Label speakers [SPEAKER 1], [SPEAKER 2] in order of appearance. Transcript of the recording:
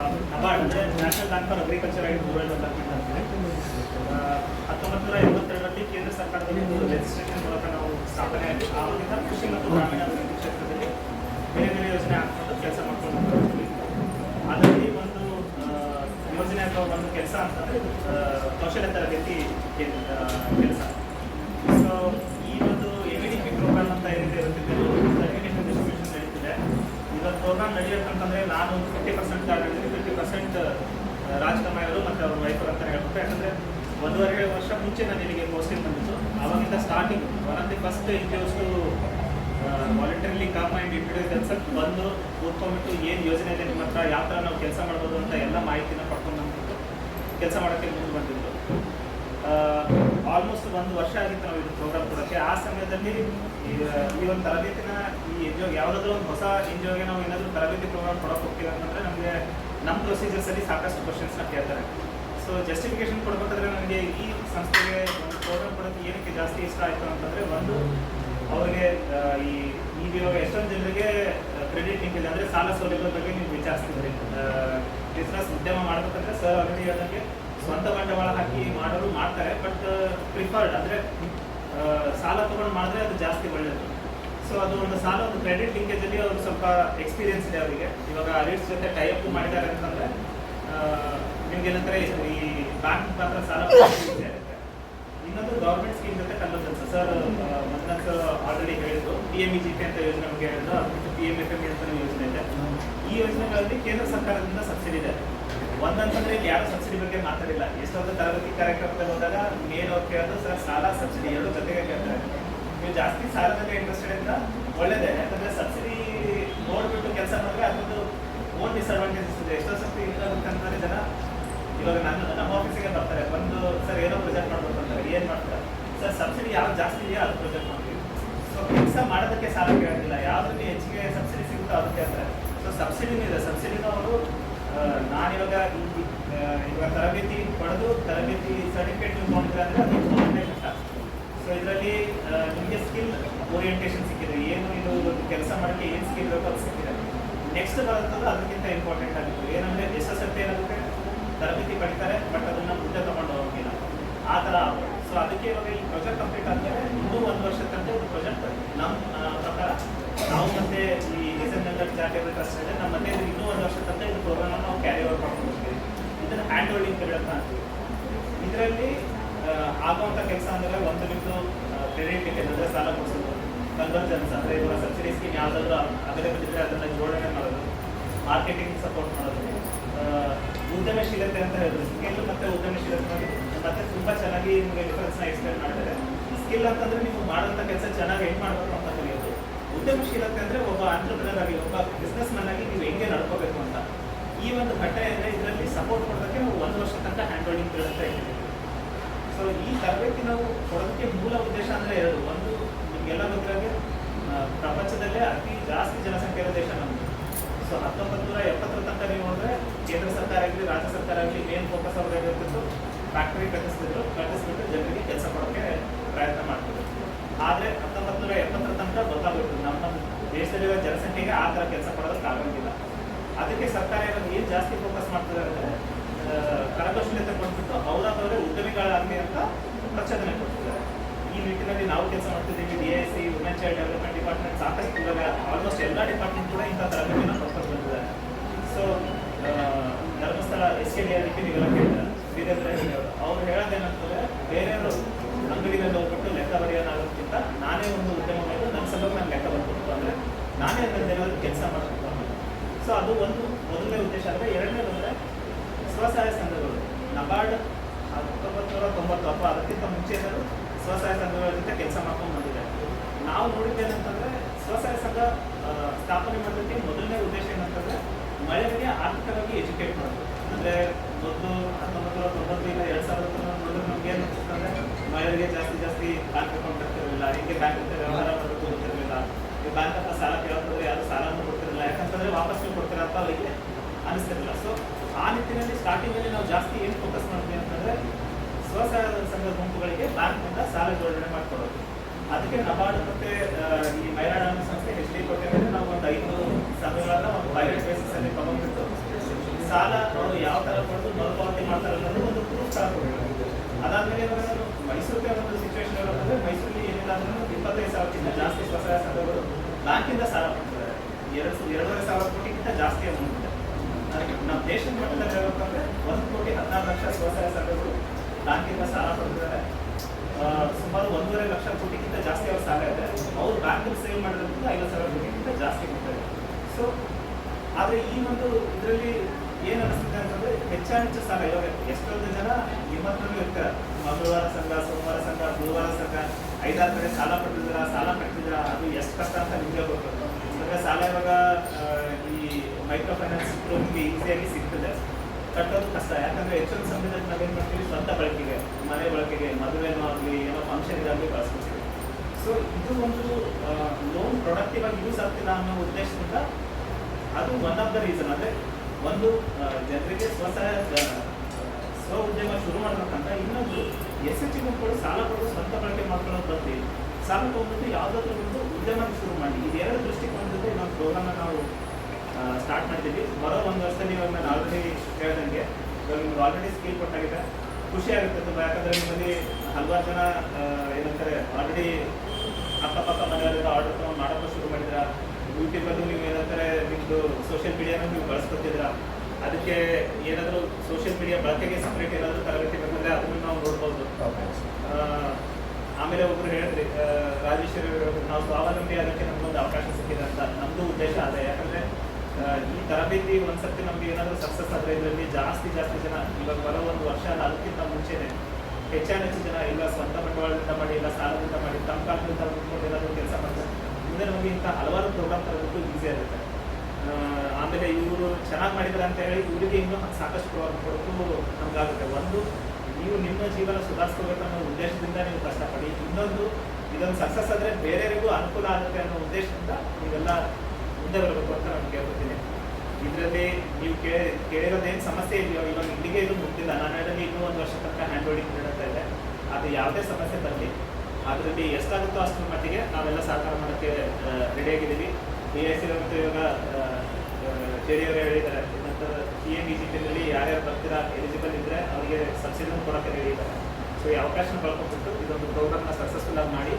[SPEAKER 1] NABARD national bank for agriculture and rural development ಅಂತೇಳಿ ಹತ್ತೊಂಬತ್ತು ಕೇಂದ್ರ ಸರ್ಕಾರದಲ್ಲಿ ಒಂದು ಲೆಜಿಸ್ಲೇಷನ್ ಮೂಲಕ ನಾವು ಸ್ಥಾಪನೆ ಕೃಷಿ ಮತ್ತು ಕ್ಷೇತ್ರದಲ್ಲಿ ಬೇರೆ ಬೇರೆ ಯೋಜನೆ ಹಾಕೊಂಡು ಕೆಲಸ ಮಾಡ್ಕೊಂಡು ಅದರಲ್ಲಿ ಒಂದು ಯೋಜನೆ ಅಥವಾ ಒಂದು ಕೆಲಸ ಅಂತಂದರೆ ಕೌಶಲ್ಯ ತರಬೇತಿ ಕೆಲಸ. ಸೊ ಈ ಒಂದು ಎಂ ಡಿ ಪಿ ಪ್ರೋಗ್ರಾಮ್ ಅಂತ ಏನಿದೆ ಇರುತ್ತಿದೆ ಇದೊಂದು ಪ್ರೋಗ್ರಾಮ್ ನಡೆಯಬೇಕಂತಂದ್ರೆ ನಾನು ಫಿಫ್ಟಿ ಪರ್ಸೆಂಟ್ ಕಾರ್ಡ್ ಪರ್ಸೆಂಟ್ ಅವರು ಮತ್ತು ಅವ್ರ ವೈಫರ್ ಅಂತ ಹೇಳ್ಬಿಟ್ಟು ಯಾಕಂದರೆ ಒಂದೂವರೆ ವರ್ಷ ಮುಂಚೆ ನಾನು ಇಲ್ಲಿಗೆ ಪೋಸ್ಟಿಂಗ್ ಬಂದಿತ್ತು ಅವಾಗಿಂದ starting one of the first enthusiast voluntarily come and introduce ಕೆಲಸಕ್ಕೆ ಬಂದು ಕೂತ್ಕೊಂಡ್ಬಿಟ್ಟು ಏನು ಯೋಜನೆ ಇದೆ ನಿಮ್ಮ ಹತ್ರ, ಯಾವ ಥರ ನಾವು ಕೆಲಸ ಮಾಡ್ಬೋದು ಅಂತ ಎಲ್ಲ ಮಾಹಿತಿನ ಪಡ್ಕೊಂಡು ಬಂದ್ಬಿಟ್ಟು ಕೆಲಸ ಮಾಡೋಕ್ಕೆ ಮುಂದೆ ಬಂದಿದ್ದು. ಆಲ್ಮೋಸ್ಟ್ ಒಂದು ವರ್ಷ ಆಗಿತ್ತು ನಾವು ಇದು ಪ್ರೋಗ್ರಾಮ್ ಕೊಡೋಕ್ಕೆ. ಆ ಸಮಯದಲ್ಲಿ, ಈ ಒಂದು ತರಬೇತಿನ ಈ ಎನ್ ಜಿ ಯಾವುದಾದ್ರೂ ಒಂದು ಹೊಸ ಎನ್ ಜಿ ಒಗೆ ನಾವು ಏನಾದರೂ ತರಬೇತಿ ಪ್ರೋಗ್ರಾಮ್ ಕೊಡೋಕೆ ಹೋಗ್ತೀವಿ ಅಂತಂದರೆ ನಮಗೆ ನಮ್ಮ ಪ್ರೊಸೀಜರ್ಸಲ್ಲಿ ಸಾಕಷ್ಟು ಕ್ವಶನ್ಸ್ನ ಕೇಳ್ತಾರೆ. ಸೊ ಜಸ್ಟಿಫಿಕೇಶನ್ ಕೊಡ್ಬೇಕಾದ್ರೆ ನನಗೆ ಈ ಸಂಸ್ಥೆಗೆ ಒಂದು ಪ್ರೋಗ್ರಾಮ್ ಕೊಡೋದು ಏನಕ್ಕೆ ಜಾಸ್ತಿ ಇಷ್ಟ ಆಯಿತು ಅಂತಂದರೆ ಒಂದು, ಅವರಿಗೆ ಈ, ನೀವು ಇವಾಗ ಎಷ್ಟೊಂದು ಜನರಿಗೆ ಕ್ರೆಡಿಟ್ ಇದೆ ಅಂದರೆ ಸಾಲ ಸೌಲಭ್ಯದ ಬಗ್ಗೆ ನೀವು ವಿಚಾರಿಸ್ತಿದ್ರಿ ಬಿಸ್ನೆಸ್ ಉದ್ಯಮ ಮಾಡ್ಬೇಕಂದ್ರೆ ಸರ್ ಆಲ್ರೆಡಿ ಅದಕ್ಕೆ ಸ್ವಂತ ಬಂಡವಾಳ ಹಾಕಿ ಮಾಡೋರು ಮಾಡ್ತಾರೆ ಬಟ್ ಪ್ರಿಫರ್ಡ್ ಅಂದರೆ ಸಾಲ ತಗೊಂಡು ಮಾಡಿದ್ರೆ ಅದು ಜಾಸ್ತಿ ಒಳ್ಳೆಯದು ಸೊ ಅದು ಒಂದು ಸಾಲ, ಒಂದು ಕ್ರೆಡಿಟ್ ಲಿಂಕೇಜಲ್ಲಿ ಅವ್ರಿಗೆ ಸ್ವಲ್ಪ ಎಕ್ಸ್ಪೀರಿಯನ್ಸ್ ಇದೆ ಅವರಿಗೆ. ಇವಾಗ ಅರಿಟ್ಸ್ ಜೊತೆ ಟೈಅಪ್ ಮಾಡಿದ್ದಾರೆ ಅಂತಂದ್ರೆ ನಿಮ್ಗೆ ಏನಂದ್ರೆ ಈ ಬ್ಯಾಂಕ್ ಮುಖಾಂತರ ಸಾಲ ಇನ್ನೊಂದು ಗೌರ್ಮೆಂಟ್ ಸ್ಕೀಮ್ ಜೊತೆ ಕನ್ವರ್ಜೆನ್ಸ್ ಸರ್ ಸರ್ ಆಲ್ರೆಡಿ ಹೇಳಿದ್ರು ಪಿ ಎಂ ಇ ಜಿ ಅಂತ ಯೋಜನೆ ಬಗ್ಗೆ ಹೇಳಿದ್ರು ಅದು ಪಿ ಎಂ ಎಫ್ ಎಂ ಅಂತ ಯೋಜನೆ ಇದೆ. ಈ ಯೋಜನೆಗಳಲ್ಲಿ ಕೇಂದ್ರ ಸರ್ಕಾರದಿಂದ ಸಬ್ಸಿಡಿ ಇದೆ. ಒಂದಂತಂದ್ರೆ ಇಲ್ಲಿ ಯಾರು ಸಬ್ಸಿಡಿ ಬಗ್ಗೆ ಮಾತಾಡಿಲ್ಲ. ಎಷ್ಟೊಂದು ತರಬೇತಿ ಕಾರ್ಯಕ್ರಮದಲ್ಲಿ ಹೋದಾಗ ಮೇನ್ ಅವ್ರು ಕೇಳೋದು ಸರ್, ಸಾಲ ಸಬ್ಸಿಡಿ ಎರಡು ಜೊತೆಗೆ ಕೇಳ್ತಾರೆ. ನೀವು ಜಾಸ್ತಿ ಸಾಲದಲ್ಲಿ ಇಂಟ್ರೆಸ್ಟೆಡ್ ಅಂತ ಒಳ್ಳೇದೇ, ಯಾಕಂದ್ರೆ ಸಬ್ಸಿಡಿ ನೋಡ್ಬಿಟ್ಟು ಕೆಲಸ ಮಾಡಿದ್ರೆ ಅದೊಂದು ಓನ್ ಡಿಸ್ಅಡ್ವಾಂಟೇಜ್ ಇದೆ ಎಷ್ಟೋ ಸರ್ತಿ ಇರೋದಕ್ಕಂತಾರೆ ಜನ. ಇವಾಗ ನನ್ನ, ನಮ್ಮ ಆಫೀಸಿಗೆ ಬರ್ತಾರೆ. ಬಂದು, ಸರ್, ಏನೋ ಪ್ರೊಜೆಕ್ಟ್ ಮಾಡ್ಬೇಕು ಅಂತಾರೆ ಏನು ಮಾಡ್ತಾರೆ? ಸರ್ ಸಬ್ಸಿಡಿ ಯಾವ್ದು ಜಾಸ್ತಿ ಇದೆಯೋ ಅದು ಪ್ರೊಜೆಕ್ಟ್ ಮಾಡ್ತೀವಿ. ಸೊ ಕೆಲಸ ಮಾಡೋದಕ್ಕೆ ಸಾಲ ಕೇಳೋದಿಲ್ಲ. ಯಾವ್ದ್ರಲ್ಲಿ ಹೆಚ್ಚಿಗೆ ಸಬ್ಸಿಡಿ ಸಿಗುತ್ತೋ ಅದಕ್ಕೆ ಅಂತಾರೆ ಸೊ ಸಬ್ಸಿಡಿನೂ ಇದೆ. ಸಬ್ಸಿಡಿನೂ ಅವರು ನಾನಿವಾಗ ಇವಾಗ ತರಬೇತಿ ಪಡೆದು, ತರಬೇತಿ ಸರ್ಟಿಫಿಕೇಟ್ ನೀವು ಅಂದರೆ ಅದು ಸೊ ಇದರಲ್ಲಿ ಓರಿಯೆಂಟೇಷನ್ ಸಿಕ್ಕಿದೆ. ಏನು ಇದು ಕೆಲಸ ಮಾಡಕ್ಕೆ ಏನು ಸ್ಕಿಲ್ ಬೇಕೋ ಅದು ಸಿಕ್ಕಿದೆ. ನೆಕ್ಸ್ಟ್ ಬರುತ್ತದು ಅದಕ್ಕಿಂತ ಇಂಪಾರ್ಟೆಂಟ್ ಆಗಿತ್ತು ಏನಂದ್ರೆ ಯಶಸ್ಸತ್ತೆ ಏನಾಗುತ್ತೆ ತರಬೇತಿ ಪಡಿತಾರೆ ಬಟ್ ಅದನ್ನ ಮುಂದೆ ತಗೊಂಡು ಹೋಗಿಲ್ಲ ಆ ಥರ ಸೊ ಅದಕ್ಕೆ ಇವಾಗ ಈ ಪ್ರಾಜೆಕ್ಟ್ ಕಂಪ್ಲೀಟ್ ಆದಮೇಲೆ ಇನ್ನೂ ಒಂದು ವರ್ಷ ತನಕ ಒಂದು ಪ್ರಾಜೆಕ್ಟ್ ನಮ್ಮ ಪ್ರಕಾರ ನಾವು ಮತ್ತೆ ಈ ಡಿಸೆಂಬರ್ ಚಾರಿಟೇಬಲ್ ಟ್ರಸ್ಟ್ ಇದೆ ನಮ್ಮ ಮತ್ತೆ ಇನ್ನೂ ಒಂದು ವರ್ಷ ತನಕ ಇದು ಪ್ರೋಗ್ರಾಮ್ ನಾವು ಕ್ಯಾರಿ ಓವರ್ ಮಾಡ್ಕೊಂಡು ಹೋಗ್ತೀವಿ. ಇದನ್ನು ಹ್ಯಾಂಡ್ ಹೋಲ್ಡಿಂಗ್ ಪೀರಿಯಡ್ ಅಂತ ಅಂತೀವಿ. ಇದರಲ್ಲಿ ಆಗುವಂಥ ಕೆಲಸ ಅಂದರೆ ಒಂದು ನಿಮ್ಮದು ಕ್ರೆಡಿಟ್ ಅಂದರೆ ಸಾಲ ಕೊಡಿಸೋದು. ಕನ್ವರ್ಜನ್ಸ್ ಅಂದರೆ ಇವಾಗ ಸಬ್ಸಿಡಿ ಸ್ಕೀಮ್ ಯಾವುದಾದ್ರೂ ಇದ್ದರೆ ಅದನ್ನು ಜೋಡಣೆ ಮಾಡೋದು ಮಾರ್ಕೆಟಿಂಗ್ ಸಪೋರ್ಟ್ ಮಾಡೋದು. ಉದ್ಯಮಶೀಲತೆ ಅಂತ ಹೇಳಿದ್ರು ಸ್ಕಿಲ್ ಮತ್ತೆ ಉದ್ಯಮಶೀಲತೆ ಮತ್ತೆ ತುಂಬ ಚೆನ್ನಾಗಿ ನಿಮಗೆ ಡಿಫರೆನ್ಸ್ನ ಎಕ್ಸ್ಪ್ಲೈನ್ ಮಾಡಿದ್ದಾರೆ ಸ್ಕಿಲ್ ಅಂತಂದ್ರೆ ನೀವು ಮಾಡೋಂಥ ಕೆಲಸ ಚೆನ್ನಾಗಿ ಹೆಂಗೆ ಮಾಡಬೇಕು ಅಂತ ಕಲಿಯೋದು ಉದ್ಯಮಶೀಲತೆ ಅಂದರೆ ಒಬ್ಬ ಆಂಟ್ರಪ್ರಿನರ್ ಆಗಿ, ಒಬ್ಬ ಬಿಸ್ನೆಸ್ ಮ್ಯಾನ್ ಆಗಿ ನೀವು ಹೆಂಗೆ ನಡ್ಕೋಬೇಕು ಅಂತ. ಈ ಒಂದು ಘಟ್ಟ ಅಂದ್ರೆ ಇದರಲ್ಲಿ ಸಪೋರ್ಟ್ ಕೊಡೋದಕ್ಕೆ ನಾವು ಒಂದು ವರ್ಷ ತನಕ ಹ್ಯಾಂಡ್ ಹೋಲ್ಡಿಂಗ್ ಅಂತ ಇಟ್ಟಿದ್ದೀವಿ ಸೊ ಈ ತರಬೇತಿ ನಾವು ಕೊಡೋದಕ್ಕೆ ಮೂಲ ಉದ್ದೇಶ ಅಂದರೆ ಎರಡು ಗೊತ್ತಿರೋಗೆ ಪ್ರಪಂಚದಲ್ಲೇ ಅತಿ ಜಾಸ್ತಿ ಜನಸಂಖ್ಯೆ ಇರೋ ದೇಶ ನಮ್ಮದು ಸೊ ಹತ್ತೊಂಬತ್ತು ನೂರ ಎಪ್ಪತ್ತರ ತನಕ ನೀವು ನೋಡಿದ್ರೆ ಕೇಂದ್ರ ಸರ್ಕಾರ ಆಗಲಿ, ರಾಜ್ಯ ಸರ್ಕಾರ ಆಗಲಿ ಮೇನ್ ಫೋಕಸ್ ಅವ್ರು ಫ್ಯಾಕ್ಟರಿ ಕಟ್ಟಿಸ್ತಿದ್ರು, ಕಟ್ಟಿಸ್ಬಿಟ್ಟು ಜನರಿಗೆ ಕೆಲಸ ಕೊಡೋಕ್ಕೆ ಪ್ರಯತ್ನ ಮಾಡ್ತಿದ್ರು. ಆದರೆ ಹತ್ತೊಂಬತ್ತು ನೂರ ಎಪ್ಪತ್ತರ ತನಕ ಗೊತ್ತಾಗೋಯ್ತು ನಮ್ಮ ದೇಶದಲ್ಲಿರುವ ಜನಸಂಖ್ಯೆಗೆ ಆ ಥರ ಕೆಲಸ ಕೊಡೋದಕ್ಕೆ ಆಗೋದಿಲ್ಲ ಅದಕ್ಕೆ ಸರ್ಕಾರ ಇವಾಗ ಏನು ಜಾಸ್ತಿ ಫೋಕಸ್ ಮಾಡ್ತಿದ್ದಾರೆ ಅಂದರೆ ಕರಕೌಶಲ್ಯತೆ ಕೊಟ್ಬಿಟ್ಟು ಅವರಾದವರೇ ಉದ್ಯಮಿಗಳಾಗಲಿ ಅಂತ ಪ್ರಚೋದನೆ ಕೊಡ್ತಾರೆ ಕೆಲಸ ಮಾಡ್ತಿದ್ದೀವಿ D I C women child development department ಸಾಕಷ್ಟು ಇವಾಗ ಆಲ್ಮೋಸ್ಟ್ ಎಲ್ಲ ಡಿಪಾರ್ಟ್ಮೆಂಟ್ ಕೂಡ ಇಂಥ ತರಬೇತಿನ ಕೊಡ್ಕೊಂಡು ಬಂದಿದ್ದಾರೆ so Dharmasthala S K D R ನೀವೆಲ್ಲ ಕೇಳ್ತಾರೆ ವೀರೇಂದ್ರ ಅವರು. ಅವ್ರು ಹೇಳೋದೇನಂತಂದ್ರೆ ಬೇರೆಯವರು ಅಂಗಡಿಗಳಲ್ಲಿ ಹೋಗ್ಬಿಟ್ಟು ಲೆಕ್ಕ ಬರೆಯೋನಾಗೋದಕ್ಕಿಂತ ನಾನೇ ಒಂದು ಉದ್ಯಮ ಮಾಡಿದ್ರು ನನ್ನ ಸಲುವಾಗಿ ನಾನು ಲೆಕ್ಕ ಬರ್ಬೇಕು ಅಂದರೆ ನಾನೇ ಅದನ್ನೆಲ್ಲರೂ ಕೆಲಸ ಮಾಡಬೇಕು ಸೊ ಅದು ಒಂದು ಮೊದಲನೇ ಉದ್ದೇಶ ಅಂದರೆ ಎರಡನೇದು ಅಂದರೆ ಸ್ವಸಹಾಯ ಸಂಘಗಳು. ನಬಾರ್ಡ್ ಹತ್ತೊಂಬತ್ತು ನೂರ ತೊಂಬತ್ತು ಅಥವಾ ಅದಕ್ಕಿಂತ ಮುಂಚೆನೂ ಸ್ವಸಹಾಯ ಸಂಘಗಳ ಜೊತೆ ಕೆಲಸ ಮಾಡ್ಕೊಂಡು ಬಂದಿದೆ ನಾವು ನೋಡಿದ್ದೇನಂತಂದರೆ ಸ್ವಸಹಾಯ ಸಂಘ ಆ, ಸ್ಥಾಪನೆ ಮಾಡೋದಕ್ಕೆ ಮೊದಲನೇ ಉದ್ದೇಶ ಏನಂತಂದರೆ ಮಹಿಳೆಯರಿಗೆ ಆರ್ಥಿಕವಾಗಿ ಎಜುಕೇಟ್ ಮಾಡೋದು ಅಂದರೆ ಮೊದಲು ಹತ್ತೊಂಬತ್ತು ನೂರ ತೊಂಬತ್ತರಿಂದ ಎರಡು ಸಾವಿರದ ನೋಡಿದ್ರೆ ನಮ್ಗೆ ಏನು ಅನಿಸುತ್ತಂದರೆ ಮಹಿಳೆಯರಿಗೆ ಜಾಸ್ತಿ ಜಾಸ್ತಿ ಬ್ಯಾಂಕ್ ಅಕೌಂಟ್ ಇರ್ತಿರಲಿಲ್ಲ ಬ್ಯಾಂಕ್ ವ್ಯವಹಾರ ಮಾಡೋದು ಗೊತ್ತಿರಲಿಲ್ಲ ಈ ಬ್ಯಾಂಕ್ ಹತ್ರ ಸಾಲ ಕೇಳೋದ್ರೆ ಯಾರು ಸಾಲನೂ ಕೊಡ್ತಿರಲಿಲ್ಲ ಯಾಕಂತಂದ್ರೆ ವಾಪಸ್ ನೀವು ಕೊಡ್ತೀರಾ ಅಂತ ಅವರಿಗೆ ಅನಿಸ್ತಿರಲಿಲ್ಲ ಸೊ ಆ ನಿಟ್ಟಿನಲ್ಲಿ ಸ್ಟಾರ್ಟಿಂಗಲ್ಲಿ ನಾವು ಜಾಸ್ತಿ ಏನು ಫೋಕಸ್ ಮಾಡ್ತೀವಿ ಅಂತಂದ್ರೆ ಸ್ವಸಹಾಯ ಸಂಘ ಗುಂಪುಗಳಿಗೆ ಬ್ಯಾಂಕ್ನಿಂದ ಸಾಲ ಜೋಡಣೆ ಮಾಡಿಕೊಡೋದು ಅದಕ್ಕೆ ನಬಾರ್ಡ್ ಮತ್ತೆ ಈ ಅನ್ನೋ ಸಂಸ್ಥೆ ಎಚ್ ಡಿ ನಾವು ಒಂದು ಐದು ಸಂಘಗಳನ್ನ ಒಂದು ಪೈಲಟ್ ಬೇಸಿಸ್ ಅಲ್ಲಿ ತಗೊಂಡ್ಬಿಟ್ಟು ಸಾಲ ಅವರು ಯಾವ ತರ ಕೊಡೋದು ಮರುಪಾವತಿ ಮಾಡ್ತಾರೆ ಅನ್ನೋದು ಒಂದು ಪ್ರೂಫ್ ತಗೊಂಡು ಅದಾದ್ಮೇಲೆ ಇವಾಗ ನಾನು ಮೈಸೂರಿಗೆ ಒಂದು ಸಿಚುವೇಶನ್ ಹೇಳೋದಂದ್ರೆ ಮೈಸೂರಲ್ಲಿ ಏನಿಲ್ಲ ಅಂದ್ರೆ ಇಪ್ಪತ್ತೈದು ಸಾವಿರಕ್ಕಿಂತ ಜಾಸ್ತಿ ಸ್ವಸಹಾಯ ಸಂಘಗಳು ಬ್ಯಾಂಕಿಂದ ಸಾಲ ಪಡ್ತಿದ್ದಾರೆ ಎರಡು ಎರಡೂವರೆ ಸಾವಿರ ಕೋಟಿಗಿಂತ ಜಾಸ್ತಿ ಅಮೌಂಟ್ ಇದೆ ಅದಕ್ಕೆ ನಮ್ಮ ದೇಶದ ಮಟ್ಟದಲ್ಲಿ ಹೇಳ್ಬೇಕಂದ್ರೆ ಒಂದು ಕೋಟಿ ಹದಿನಾರು ಲಕ್ಷ ಸ್ವಸಹಾಯ ಸಂಘಗಳು ಬ್ಯಾಂಕಿಂದ ಸಾಲ ಪಡ್ತಿದ್ದಾರೆ ಆ, ಸುಮಾರು ಒಂದೂವರೆ ಲಕ್ಷ ಕೋಟಿಗಿಂತ ಜಾಸ್ತಿ ಅವ್ರ ಸಾಲ ಇದೆ ಅವ್ರು ಬ್ಯಾಂಕಲ್ಲಿ ಸೇವ್ ಮಾಡಿರೋದ್ರಿಂದ ಐವತ್ತು ಸಾವಿರ ಕೋಟಿಗಿಂತ ಜಾಸ್ತಿ ಕೊಡ್ತಾರೆ ಸೊ ಆದರೆ ಈ ಒಂದು ಇದರಲ್ಲಿ ಏನು ಅನಿಸ್ತದೆ ಅಂತಂದ್ರೆ ಹೆಚ್ಚಾನೆಚ್ಚು ಸಾಲ ಇವಾಗ ಎಷ್ಟೊಂದು ಜನ ನಿಮ್ಮತ್ರ ಇರ್ತಾರೆ. ಮಂಗಳವಾರ ಸಂಘ, ಸೋಮವಾರ ಸಂಘ, ಗುರುವಾರ ಸಂಘ, ಐದಾರು ಕಡೆ ಸಾಲ ಪಡೆದಿದ್ದೀರಾ ಸಾಲ ಕಟ್ಟಿದ್ದೀರಾ ಅದು ಎಷ್ಟು ಕಷ್ಟ ಅಂತ ನಿಮಗೆ ಗೊತ್ತು. ಅಂದ್ರೆ ಸಾಲ ಇವಾಗ ಈ ಮೈಕ್ರೋ ಫೈನಾನ್ಸ್ ಲೋನ್ಗೆ ಈಸಿಯಾಗಿ ಸಿಗ್ತದೆ. ಕಟ್ಟೋದು ಕಷ್ಟ. ಯಾಕಂದ್ರೆ ಹೆಚ್ಚೊಂದು ಸಮಯದಲ್ಲಿ ನಾವೇನು ಮಾಡ್ತೀವಿ? ಸ್ವಂತ ಬಳಕೆಗೆ, ಮನೆ ಬಳಕೆಗೆ, ಮದುವೆನೋ ಆಗಲಿ, ಏನೋ ಫಂಕ್ಷನ್ ಇದಾಗಲಿ ಬಳಸ್ಕೊತೀವಿ. ಸೊ ಇದು ಒಂದು ಲೋನ್ ಪ್ರೊಡಕ್ಟಿವ್ ಆಗಿ ಯೂಸ್ ಆಗ್ತಿಲ್ಲ ಅನ್ನೋ ಉದ್ದೇಶದಿಂದ ಅದು ಒನ್ ಆಫ್ ದ ರೀಸನ್ ಅಂದ್ರೆ ಒಂದು ಜನರಿಗೆ ಸ್ವಸಹಾಯ ಸ್ವ ಉದ್ಯಮ ಶುರು ಮಾಡಬೇಕಂತ ಇನ್ನೊಂದು ಎಸ್ ಎಚ್ ಗುಂಪುಗಳು ಸಾಲ ಕೊಡಲು ಸ್ವಂತ ಬಳಕೆ ಮಾಡ್ಕೊಳ್ಳೋದು ಬರ್ತೀವಿ ಸಾಲ ತಗೊಂಡ್ಬಿಟ್ಟು ಯಾವುದಾದ್ರೂ ಒಂದು ಉದ್ಯಮ ಶುರು ಮಾಡಿ. ಇದೆರಡು ದೃಷ್ಟಿಕೋನದಿಂದ ಇನ್ನೊಂದು ಪ್ರೋಗ್ರಾಮ್ನ ನಾವು ಸ್ಟಾರ್ಟ್ ಮಾಡ್ತೀವಿ. ಬರೋ ಒಂದು ವರ್ಷದಲ್ಲಿ ಇವಾಗ ನಾನು ಆಲ್ರೆಡಿ ಹೇಳ್ದಂಗೆ, ಇವಾಗ ನಿಮ್ಗೆ ಆಲ್ರೆಡಿ ಸ್ಕಿಲ್ ಕೊಟ್ಟಾಗಿದೆ. ಖುಷಿ ಆಗುತ್ತೆ ತುಂಬ. ಯಾಕಂದ್ರೆ ನಿಮ್ಮಲ್ಲಿ ಹಲವಾರು ಜನ ಏನಂತಾರೆ ಆಲ್ರೆಡಿ ಅಕ್ಕಪಕ್ಕ ಮನೆಯವರೆಲ್ಲ ಆರ್ಡರ್ ತಗೊಂಡು ಮಾಡೋಕ್ಕೂ ಶುರು ಮಾಡಿದ್ರ ಯೂಟ್ಯೂಬಲ್ಲೂ ನೀವು ಏನಂತಾರೆ ನಿಮ್ಮದು ಸೋಷಿಯಲ್ ಮೀಡಿಯಾನ ನೀವು ಬಳಸ್ಕೊತಿದ್ರ ಅದಕ್ಕೆ ಏನಾದರೂ ಸೋಷಿಯಲ್ ಮೀಡಿಯಾ ಬಳಕೆಗೆ ಸಪ್ರೇಟ್ ಏನಾದರೂ ತರಬೇತಿ ಬೇಕಂದ್ರೆ ಅದನ್ನು ನಾವು ನೋಡ್ಬೋದು. ಆಮೇಲೆ ಒಬ್ಬರು ಹೇಳಿದ್ರಿ ರಾಜೇಶ್ವರಿ ನಾವು ಸ್ವಾವಲಂಬಿ ಅದಕ್ಕೆ ನಮಗೊಂದು ಅವಕಾಶ ಸಿಕ್ಕಿದೆ ಅಂತ. ನಮ್ಮದು ಉದ್ದೇಶ ಅದೇ. ಯಾಕಂದರೆ ಈ ತರಬೇತಿ ಒಂದ್ಸತಿ ನಮ್ಗೆ ಏನಾದರೂ ಸಕ್ಸಸ್ ಆದರೆ ಇದರಲ್ಲಿ ಜಾಸ್ತಿ ಜಾಸ್ತಿ ಜನ ಇವಾಗ ಬರೋ ಒಂದು ವರ್ಷ ಅಲ್ಲ ಅದಕ್ಕಿಂತ ಮುಂಚೆನೆ ಹೆಚ್ಚಾನ ಹೆಚ್ಚು ಜನ ಇಲ್ಲ ಸ್ವಂತ ಬಂಡವಾಳದಿಂದ ಮಾಡಿ ಇಲ್ಲ ಸಾಲದಿಂದ ಮಾಡಿ ತಮ್ಮ ಕಾಲದಿಂದ ಮುಂದ್ಕೊಂಡು ಏನಾದರೂ ಕೆಲಸ ಮಾಡ್ತಾರೆ. ಮುಂದೆ ನಮಗೆ ಇಂಥ ಹಲವಾರು ಪ್ರೋಗ್ರಾಮ್ ತರಬೇಕು ಈಸಿ ಆಗುತ್ತೆ. ಆಮೇಲೆ ಇವರು ಚೆನ್ನಾಗಿ ಮಾಡಿದ್ದಾರೆ ಅಂತ ಹೇಳಿ ಇವರಿಗೆ ಇನ್ನೂ ಸಾಕಷ್ಟು ಪ್ರೋಗ್ರಾಮ್ ಕೊಡೋದು ನಮಗಾಗುತ್ತೆ. ಒಂದು, ನೀವು ನಿಮ್ಮ ಜೀವನ ಸುಧಾರಿಸ್ಕೋಬೇಕು ಅನ್ನೋ ಉದ್ದೇಶದಿಂದ ನೀವು ಕಷ್ಟಪಡಿ, ಇನ್ನೊಂದು, ಇದೊಂದು ಸಕ್ಸಸ್ ಆದರೆ ಬೇರೆಯವರಿಗೂ ಅನುಕೂಲ ಆಗುತ್ತೆ ಅನ್ನೋ ಉದ್ದೇಶದಿಂದ ನೀವೆಲ್ಲ ಮುಂದೆ ಬರಬೇಕು ಅಂತ ನಾನು ಕೇಳ್ಕೊತೀನಿ. ಇದರಲ್ಲಿ ನೀವು ಕೇಳಿ ಕೇಳಿರೋದೇನು ಸಮಸ್ಯೆ ಇದೆಯೋ ಇವಾಗ ಇಲ್ಲಿಗೆ ಇದು ಮುಗ್ದಿಲ್ಲ ನಾನು ಹೇಳಿದ್ರೆ ಇನ್ನೂ ಒಂದು ವರ್ಷ ತನಕ ಹ್ಯಾಂಡ್ ಹೋಲ್ಡಿಂಗ್ ಇದೆ ಅದು ಯಾವುದೇ ಸಮಸ್ಯೆ ಬರಲಿ. ಅದರಲ್ಲಿ ಎಷ್ಟಾಗುತ್ತೋ ಅಷ್ಟರ ಮಟ್ಟಿಗೆ ನಾವೆಲ್ಲ ಸಹಕಾರ ಮಾಡೋಕ್ಕೆ ರೆಡಿಯಾಗಿದ್ದೀವಿ ಬಿ ಎಸ್ ಸಿ ಮತ್ತು ಇವಾಗ ಅವರು ಹೇಳಿದ್ದಾರೆ. ನಂತರ ಸಿ ಎಂ ಬಿ ಜಿ ಪಿನಲ್ಲಿ ಯಾರ್ಯಾರು ಬರ್ತೀರಾ ಎಲಿಜಿಬಲ್ ಇದ್ದರೆ ಅವರಿಗೆ ಸಬ್ಸಿಡಿನೂ ಕೊಡೋಕ್ಕೆ ರೆಡಿ ಇದ್ದಾರೆ. ಸೊ ಈ ಅವಕಾಶನ ಕಳ್ಕೊಂಡ್ಬಿಟ್ಟು ಇದೊಂದು ಪ್ರೋಗ್ರಾಮ್ನ ಸಕ್ಸಸ್ಫುಲ್ ಆಗಿ ಮಾಡಿ